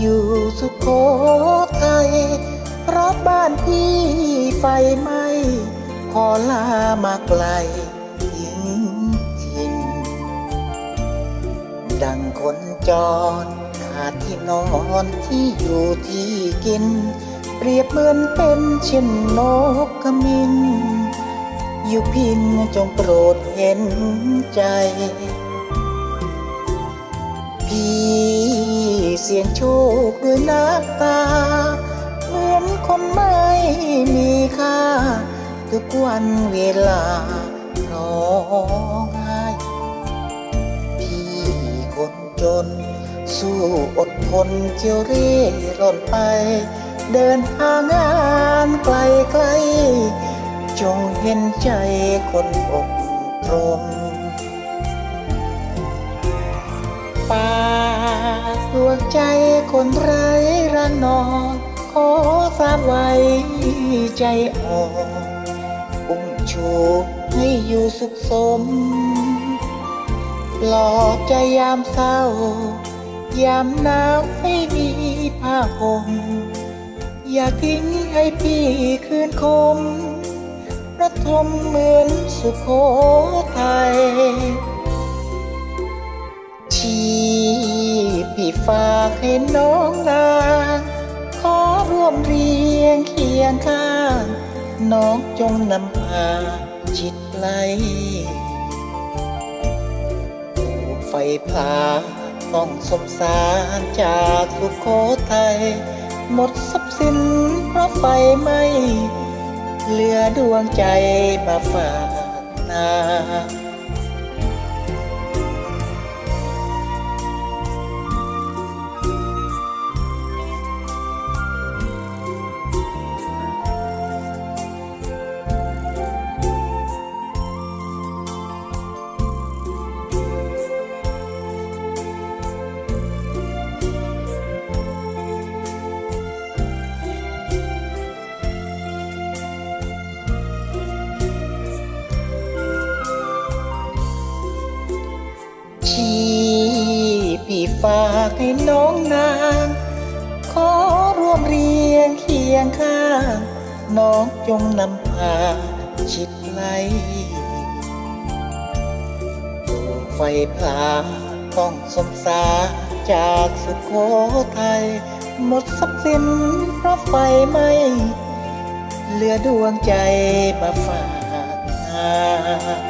อยู่สุโขทัยเพราะบ้านพี่ไฟไหม้ขอลามาไกลทิ้งถิ่นดังคนจรขาดที่นอนที่อยู่ที่กิน เปรียบเหมือนเป็นเช่นนกขมิน อยู่พินจงโปรดเห็นใจ สียงโชคด้วยน้ำตา เหมือนคนไม่มีค่า ทุกวันเวลาร้องไห้พี่คนจน สู้อดทนเที่ยวเร่ร่อนไป เดินหางานไกลไกลๆจงเห็นใจคนอกตรงฝา วงใจคนไร้รังนอนขอสานไว้ใจอ่อนอุ้มชูให้อยู่สุขสมปลอบใจยามเศร้า ยามหนาวให้มีผ้าห่มอย่าทิ้งให้พี่คืนคมประทมเหมือนสุโขทัยที่พี่ ฝากให้น้องนางขอร่วมเรียงเคียงข้าง น้องจงนำพาจิตไหลไฟพาต้องสมสารจากสุโขทัยหมดทรัพย์สินเพราะไฟไหม้เหลือดวงใจมาฝากนา งที่พี่ฝากให้น้องนาง ขอร่วมเรียงเคียงข้าง น้องจงนำพาชิดไหลไฟพลาต้องสมสาจากสุโขทัยหมดทรัพย์สินเพราะไฟไหมเหลือดวงใจมาฝากนา